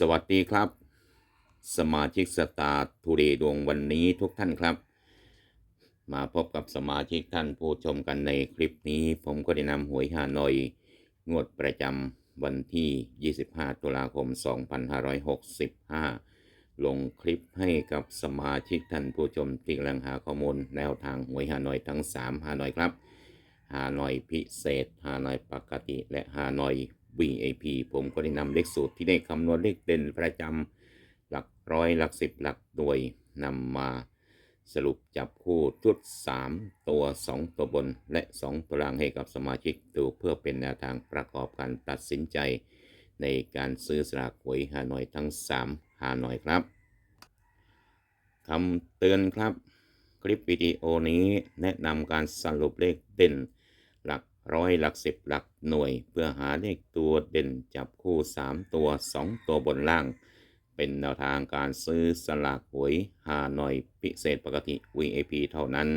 สวัสดีครับ สมาชิกสตาร์ทูเดย์ดวงวันนี้ทุกท่านครับ มาพบกับสมาชิกท่านผู้ชมกันในคลิปนี้ ผมก็ได้นำหวยฮานอย งวดประจำวันที่ 25 ตุลาคม 2565 ลงคลิปให้กับสมาชิกท่านผู้ชมที่กำลังหาข้อมูลแนวทางหวยฮานอยทั้ง 3 ฮานอยครับ ฮานอยพิเศษ ฮานอยปกติและฮานอย VIP ผมก็ได้นำเลขสูตรที่ได้คำนวณเลขเด่นประจำหลักร้อยหลักสิบหลักหน่วยนำมาสรุปจับคู่ชุด 3 ตัว 2 ตัวบน และ 2 ตัวล่างให้กับสมาชิกดูเพื่อเป็นแนวทางประกอบการตัดสินใจ ในการซื้อสลากหวยฮานอยทั้ง 3ฮานอยครับคำเตือนครับ คลิปวิดีโอนี้แนะนำการสรุปเลขเด่น ร้อยหลักสิบหลักหน่วย เพื่อหาเลขตัวเด่นจับคู่ 3 ตัว 2 ตัวบนล่าง เป็นแนวทางการซื้อสลากหวยฮานอยพิเศษปกติ VIP เท่านั้น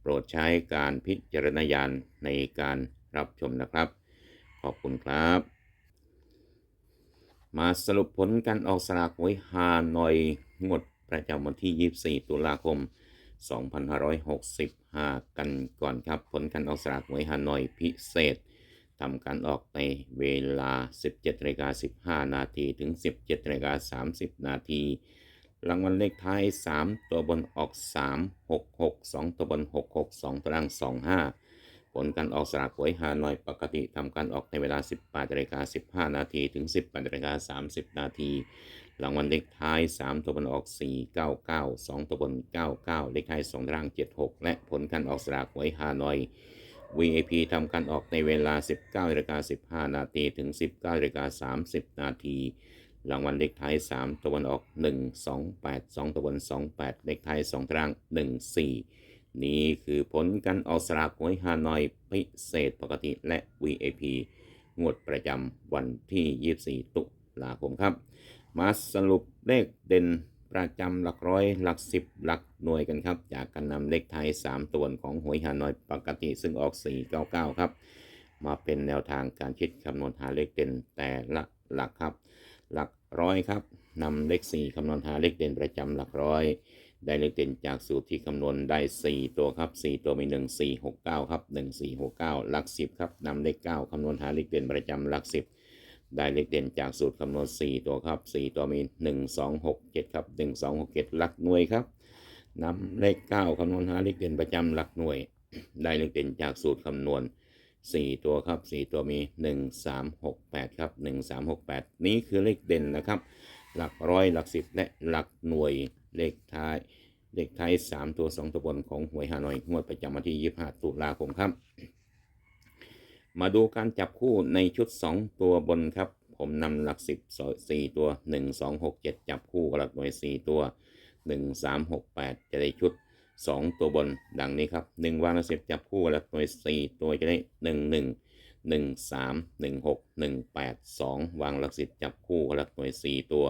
โปรดใช้การพิจารณญาณในการรับชมนะครับ ขอบคุณครับ มาสรุปผลการออกสลากหวยฮานอยงวดประจำวันที่ 24 ตุลาคม 2565 กันก่อนครับ ผลการออกสลากหวยฮานอยพิเศษทำการออกในเวลา 17นาฬิกา15 นาที ถึง 17นาฬิกา30 นาที รางวัลเลขท้าย 3 ตัวบนออก 3 6 6 2 ตัวบน 6 6 2 ตัวล่าง 25 ผลการออกสลากหวยฮานอยปกติทำการออกในเวลา 18นาฬิกา15 นาที ถึง 18นาฬิกา30 นาที รางวัลเลขท้าย 3 ตัวบนออก 4 9 9 2 ตัวบน 99 เลขท้าย2ล่าง 76 และผลการออกสลากหวยฮานอย VIP ทำการออกในเวลา 19นาฬิกา15 นาทีถึง 19นาฬิกา30 นาที รางวัลเลขท้าย 3 ตัวบนออก 1 2 8 2 ตัวบน 28 เลขท้าย2ตาราง 1 4 นี่คือผลการออกสลากหวยฮานอยพิเศษปกติและ VIP งวดประจำวันที่ 24 ตุลาคมครับ มาสรุปเลขเด่นประจำหลักร้อยหลักสิบหลักหน่วยกันครับ จากการนำเลขไทย 3 ตัวของหวยฮานอยปกติซึ่งออก 499 ครับ มาเป็นแนวทางการคิดคำนวณหาเลขเด่นแต่ละหลักครับ หลักร้อยครับนำเลข 4คำนวณหาเลขเด่นประจำหลักร้อย ได้เลขเด่นจากสูตรที่คำนวณได้ 4 ตัวครับ 4 ตัวมี 1 4 6 9 ครับ 1 4 6 9 หลัก 10 ครับนำเลข 9คำนวณหาเลขเด่นประจำหลัก 10 ได้เลขเด่นจากสูตรคำนวณ 4 ตัวครับ 4 ตัวมี 1 2 6 7 ครับ 1 2 6 7 หลักหน่วยครับนำเลข 9 คำนวณหาเลขเด่นประจำหลักหน่วย ได้เลขเด่นจากสูตรคำนวณ 4 ตัวครับ 4 ตัวมี 1 3 6 8 ครับ 1 3 6 8 นี้คือเลขเด่นนะครับ หลักร้อยหลักสิบและหลักหน่วยเลขท้ายเลขท้าย 3 ตัว 2 ตัวบนของหวยฮานอยงวดประจำวันที่ 25 ตุลาคมครับ มาดูการจับคู่ในชุด 2 ตัวบนครับ ผมนำหลัก 10 4 ตัว 1 2 6 7 จับคู่กับหลักหน่วย 4 ตัว 1 3 6 8 จะได้ชุด 2 ตัวบนดังนี้ครับ 1 วางหลัก10จับคู่กับหลักหน่วย 4 ตัวจะได้ 1 1 1 3 1 6 1 8 2 วางหลัก10จับคู่กับหลักหน่วย 4 ตัว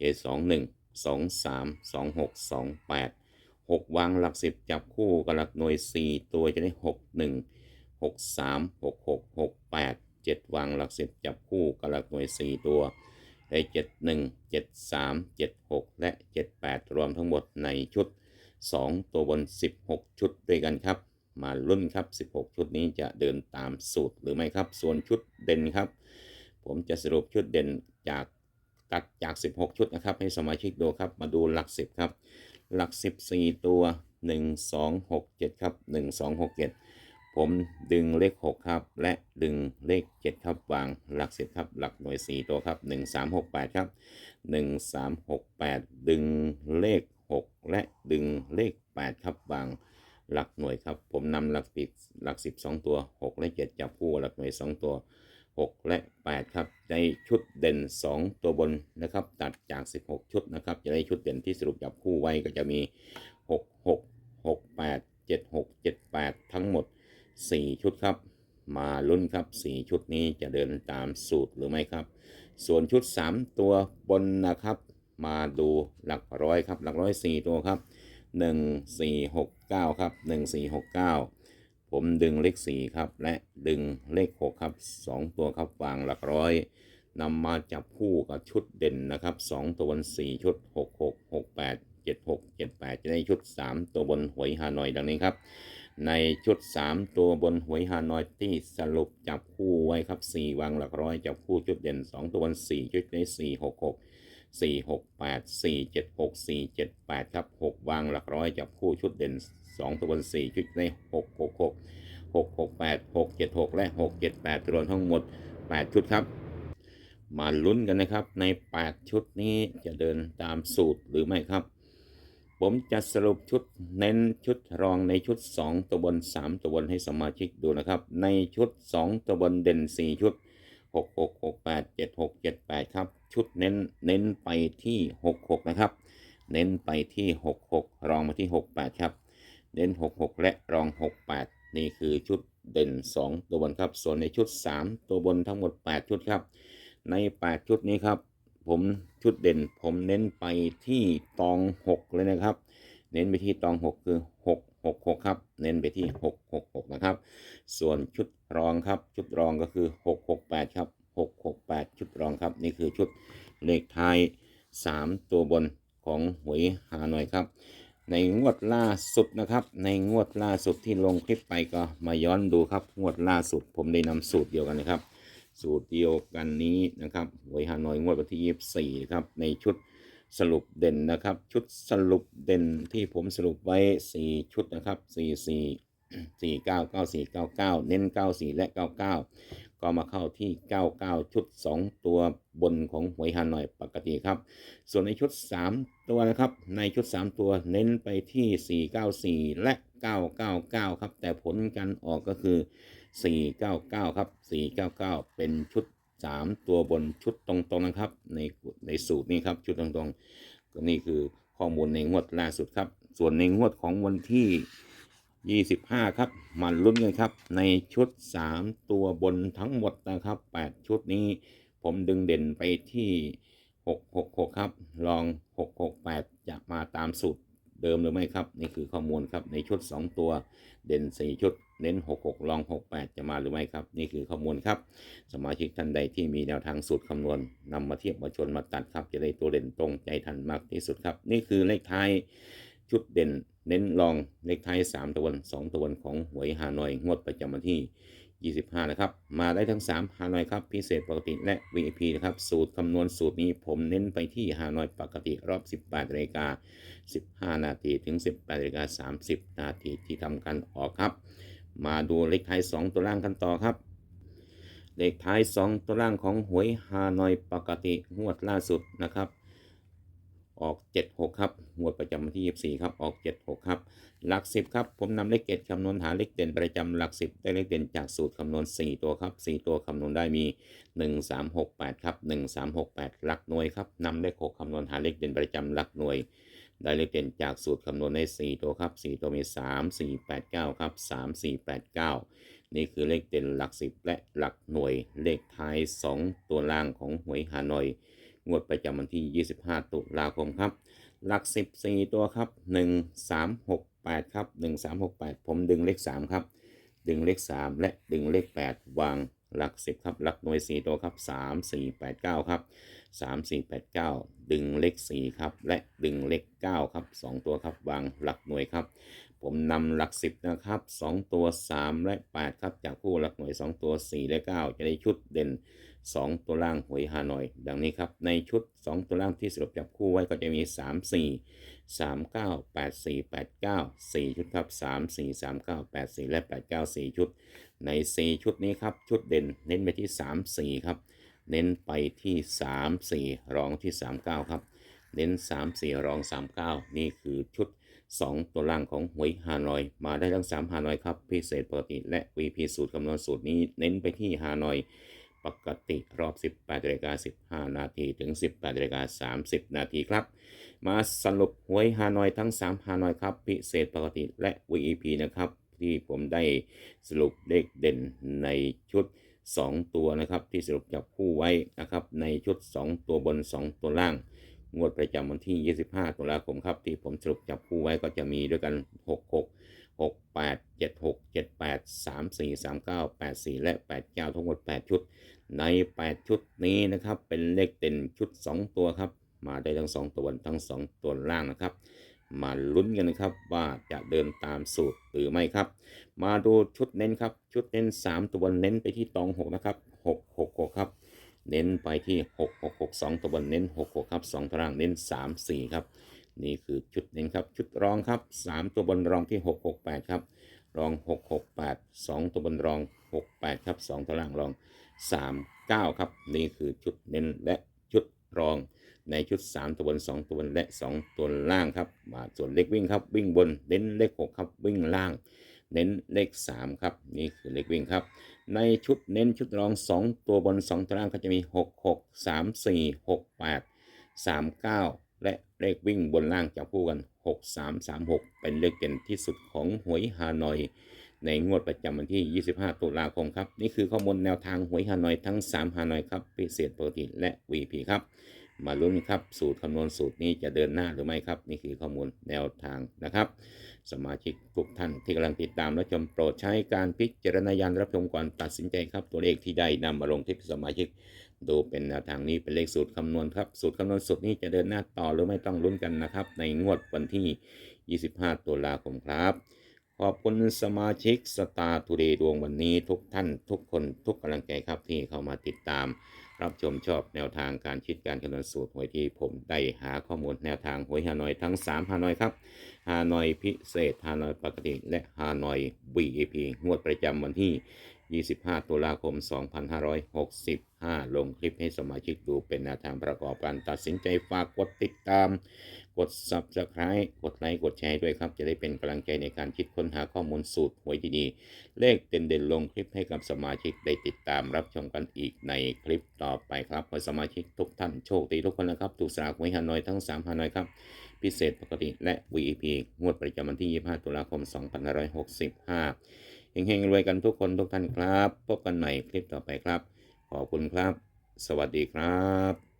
จะ2 1 2 3 2 6 2 8 6วางหลัก10จับคู่กับหลักหน่วย 4 ตัวจะได้ 6 1 หกสามหกหกหกแปดเจ็ดวางหลักสิบจับคู่กับหลักหน่วยสี่ตัวได้เจ็ดหนึ่งเจ็ดสามเจ็ดหกและเจ็ดแปดรวมทั้งหมดในชุดสองตัวบนสิบหกชุดด้วยกันครับ มาลุ้นครับสิบหกชุดนี้จะเดินตามสูตรหรือไม่ครับ ส่วนชุดเด่นครับ ผมจะสรุปชุดเด่นจากตัดจาก 16 ชุดนะครับ ให้สมาชิกดูครับ มาดูหลัก 10 ครับ หลัก 14 ตัว 1 2 6 7 ครับ 1 2 6 7 ผมดึงเลข 6 ครับ และดึงเลข 7 ครับ วางหลัก10ครับ หลักหน่วย 4 ตัวครับ 1 3 6 8 ครับ 1 3 6 8 ดึงเลข 6 และดึงเลข 8 ครับ วางหลักหน่วยครับ ผมนำหลักสิบหลัก10 2ตัว 6 และ 7 จับคู่หลักหน่วย 2 ตัว 6 และ 8 ครับ ในชุดเด่น 2 ตัวบนนะครับ ตัดจาก 16 ชุดนะครับ จะได้ชุดเด่นที่สรุปจับคู่ไว้ก็จะมี 6 6 6 8 7 6 7 8 ทั้งหมด 4 ชุดครับ มาลุ้นครับ 4 ชุดนี้จะเดินตามสูตรหรือไม่ครับ ส่วนชุด 3 ตัวบนนะครับ มาดูหลักร้อยครับ หลักร้อย 4 ตัวครับ 1 4 6 9 ครับ 1 4 6 9 ผมดึงเลข 4 ครับ และดึงเลข 6 ครับ 2 ตัวครับวางหลักร้อยนำมาจับคู่กับชุดเด่นนะครับ 2 ตัวบน 4 ชุด 6 6 6 8 7 6 7 8 จะได้ชุด 3 ตัวบนหวยฮานอยดังนี้ครับ ในชุด 3 ตัวบนหวยฮานอยที่สรุปจับคู่ไว้ครับ 4 วางหลักร้อย จับคู่ชุดเด่น 2 ตัวบน4ชุดใน4 6 6 4 6 8 4 7 6 4 7 8 ครับ 6 วางหลักร้อย จับคู่ชุดเด่น 2 ตัวบน4ชุดใน6 6 6 6 6 8 6 7 6 และ 6 7 8รวมทั้งหมด 8 ชุดครับ มาลุ้นกันนะครับใน 8 ชุดนี้จะเดินตามสูตรหรือไม่ครับ ผมจะสรุปชุดเน้นชุดรองในชุด 2 ตัวบน 3 ตัวบนให้สมาชิกดูนะครับ ในชุด 2 ตัวบนเด่น 4 ชุด 6 6 6 8 7 6 7 8 ครับ ชุดเน้นเน้นไปที่ 6 6 นะครับ เน้นไปที่ 6 6 รองมาที่ 6 8 ครับ เน้น 6 6 และรอง 6 8 นี่คือชุดเด่น 2 ตัวบนครับ ส่วนในชุด 3 ตัวบนทั้งหมด 8 ชุดครับ ใน 8 ชุดนี้ครับ ผมชุดเด่น ผมเน้นไปที่ตอง 6 เลยนะครับ เน้นไปที่ตอง 6 คือ 6 6 6 ครับ เน้นไปที่ 6 6 6 นะครับ ส่วนชุดรองครับ ชุดรองก็คือ 6 6 8 ครับ 6 6 8 ชุดรองครับ นี่คือชุดเลขท้าย 3 ตัวบนของหวยฮาหน่อยครับ ในงวดล่าสุดนะครับ ในงวดล่าสุดที่ลงคลิปไปก็มาย้อนดูครับ งวดล่าสุดผมได้นำสูตรเดียวกันนะครับ สูตรเดียวกันนี้นะครับหวยฮานอยงวดวันที่ 24ครับในชุดสรุปเด่นนะครับ ชุดสรุปเด่นที่ผมสรุปไว้ 4 ชุดนะครับ 44 49 94 99 เน้น 94 และ 99 ก็มาเข้าที่ 99 ชุด 2 ตัวบนของหวยฮานอยปกติครับ ส่วนในชุด 3 ตัวนะครับ ในชุด 3 ตัวเน้นไปที่ 494 และ 999 ครับ แต่ผลการออกก็คือ 499 ครับ 499 เป็นชุด 3 ตัวบนชุดตรงๆนะครับ ในในสูตรนี้ครับชุดตรงๆก็นี่คือข้อมูลในงวดล่าสุดครับ ส่วนในงวดของวันที่ 25 ครับมาลุ้นกันครับ ในชุด 3 ตัวบนทั้งหมดนะครับ 8 ชุดนี้ผมดึงเด่นไปที่ 666 ครับ ลอง 668 จะมาตามสูตร เดิมหรือไม่ครับ นี่คือข้อมูลครับในชุด 2 ตัวเด่น 4 ชุด เน้น 66 ลอง 68 จะมาหรือไม่ครับ นี่คือข้อมูลครับ สมาชิกท่านใดที่มีแนวทางสูตรคำนวณนำมาเทียบมาชนมาตัดครับ จะได้ตัวเด่นตรงใจทันมากที่สุดครับ นี่คือเลขท้ายชุดเด่น เน้นรองเลขท้าย3ตัวบน2ตัวบนของหวยฮานอยงวดประจำวันที่ 25 นะครับ มาได้ทั้ง 3 ฮานอยครับพิเศษปกติและ VIP นะครับ สูตรคำนวณสูตรนี้ผมเน้นไปที่ฮานอยปกติรอบ 18นาฬิกา15 นาทีถึง 18นาฬิกา30 นาทีที่ทำการออกครับ มาดูเลขท้าย2 ตัวล่างกันต่อครับเลขท้าย 2 ตัวล่างของหวยฮานอยปกติงวดล่าสุดนะครับ ออก 76 ครับ งวดประจำวันที่ 24 ครับ ออก 76 ครับ หลัก 10 ครับ ผมนำเลขเกตคำนวณหาเลขเด่นประจำหลัก 10 ได้เลขเด่นจากสูตรคำนวณ 4 ตัวครับ 4 ตัวคำนวณได้มี 1 3 6 8 ครับ 1 3 6 8 หลักหน่วยครับนำเลข 6คำนวณหาเลขเด่นประจำหลักหน่วย ได้เลขเด่นจากสูตรคำนวณใน 4 ตัวครับ 4 ตัวมี 3 4 8 9 ครับ 3 4 8 9 นี่คือเลขเด่นหลัก 10 และหลักหน่วย เลขท้าย 2 ตัวล่างของหวยฮานอย งวดประจำวันที่ 25 ตุลาคมครับ หลัก 14 ตัวครับ 1 3 6 8 ครับ 1 3 6 8 ผมดึงเลข 3 ครับ ดึงเลข 3 และดึงเลข 8 วางหลัก 10 ครับ หลักหน่วย 4 ตัวครับ 3 4 8 9 ครับ 3 4 8 9 ดึงเลข 4 ครับ และดึงเลข 9 ครับ 2 ตัวครับ วางหลักหน่วยครับ ผมนำหลัก 10 นะครับ 2 ตัว 3 และ 8 ครับ จากคู่หลักหน่วย 2 ตัว 4 และ 9 จะได้ชุดเด่น 2 ตัวล่างหวยฮานอย ดังนี้ครับ ในชุด 2 ตัวล่างที่สรุปจับคู่ไว้ก็จะมี 3 4 3 9 8 4 8 9 4 ชุดครับ 3 4 3 9 8 4 และ 8 9 4 ชุด ใน 4 ชุดนี้ครับ ชุดเด่นเน้นไปที่ 3 4 ครับ เน้นไปที่ 3 4 รองที่ 39 ครับ เน้น 3 4 รอง 39 นี่คือชุด 2 ตัวล่างของหวยฮานอย มาได้ทั้ง 3 ฮานอยครับ พิเศษปกติและ VP สูตรคำนวณสูตรนี้เน้นไปที่ฮานอย ปกติรอบ 18นาฬิกา15 นาทีถึง 18นาฬิกา30 นาทีครับ มาสรุปหวยฮานอยทั้ง 3 ฮานอยครับ พิเศษปกติและ VEP นะครับ ที่ผมได้สรุปเลขเด่นในชุด 2 ตัวนะครับ ที่สรุปจับคู่ไว้นะครับ ในชุด 2 ตัวบน 2 ตัวล่าง งวดประจำวันที่ 25 ตุลาคมครับ ที่ผมสรุปจับคู่ไว้ก็จะมีด้วยกัน 66 68 76 78 34 39 84 และ 89 ทั้งหมด 8 ชุด ใน 8 ชุดนี้นะครับ เป็นเลขเด่นชุด 2 ตัวครับ มาได้ทั้ง 2 ตัวบนทั้ง 2 ตัวล่างนะครับมาลุ้นกันนะครับว่าจะเดินตามสูตรหรือไม่ครับ มาดูชุดเน้นครับชุดเน้น 3 ตัวบนเน้นไปที่ตอง 6 นะครับ 6 6 6 ครับ เน้นไปที่ 6 6 6 2 ตัวบนเน้น 6 6 ครับ2ตารางเน้น 3 4 ครับ นี่คือชุดเน้นครับชุดรองครับ 3 ตัวบนรองที่ 6 6 8 ครับ รอง 6 6 8 2 ตัวบนรอง 6 8 ครับ 2ตารางรอง 3 9 ครับ นี่คือชุดเน้นและชุดรอง ในชุด 3 ตัวบน 2 ตัวบนและ 2 ตัวล่างครับ มาส่วนเลขวิ่งครับ วิ่งบนเน้นเลข 6 ครับ วิ่งล่าง เน้นเลข 3 ครับ นี่คือเลขวิ่งครับ ในชุดเน้นชุดรอง 2 ตัวบน 2 ตัวล่างก็จะมี 6 6 3 4 6 8 3 9 และเลขวิ่งบนล่างจับคู่กัน 6 3 3 6 เป็นเลขเด่นที่สุดของหวยฮานอย ในงวดประจำวันที่ 25 ตุลาคมครับ นี่คือข้อมูลแนวทางหวยฮานอยทั้ง 3 ฮานอยครับพิเศษปกติและ VP ครับ มาลุ้นครับสูตรคำนวณสูตรนี้จะเดินหน้าหรือไม่ครับ นี่คือข้อมูลแนวทางนะครับ สมาชิกทุกท่านที่กำลังติดตามและชมโปรดใช้การพิจารณาญาณรับชมก่อนตัดสินใจครับตัวเลขที่ได้นำมาลงที่สมาชิก ดูเป็นแนวทางนี้เป็นเลขสูตรคำนวณครับ สูตรคำนวณสูตรนี้จะเดินหน้าต่อหรือไม่ต้องลุ้นกันนะครับ ในงวดวันที่ 25 ตุลาคมครับ ขอบคุณสมาชิกสตาร์ทูเดย์ดวงวันนี้ทุกท่านทุกคนทุกกำลังใจครับที่เข้ามาติดตาม รับชมชอบแนวทางการคิดการคำนวณสูตรหวยที่ผมได้หาข้อมูลแนวทางหวยฮานอยทั้ง 3ฮานอยครับฮานอยพิเศษฮานอยปกติและฮานอย VIP งวดประจำวันที่ 25 ตุลาคม 2565 ลงคลิปให้สมาชิกดูเป็นแนวทางประกอบการตัดสินใจฝากกดติดตาม กด Subscribe กดไลค์ กดแชร์ด้วยครับ จะได้เป็นกำลังใจในการคิดค้นหาข้อมูลสูตรหวยดีๆ เลขเด่นๆลงคลิปให้กับสมาชิกได้ติดตามรับชมกันอีกในคลิปต่อไปครับขอสมาชิกทุกท่านโชคดีทุกคนนะครับถูกสลากหวยฮานอยทั้ง 3ฮานอยครับ พิเศษปกติและ VIP งวดประจำวันที่ 25 ตุลาคม 2565 เฮงๆรวยกันทุกคนทุกท่านครับ พบกันใหม่คลิปต่อไปครับ ขอบคุณครับ สวัสดีครับ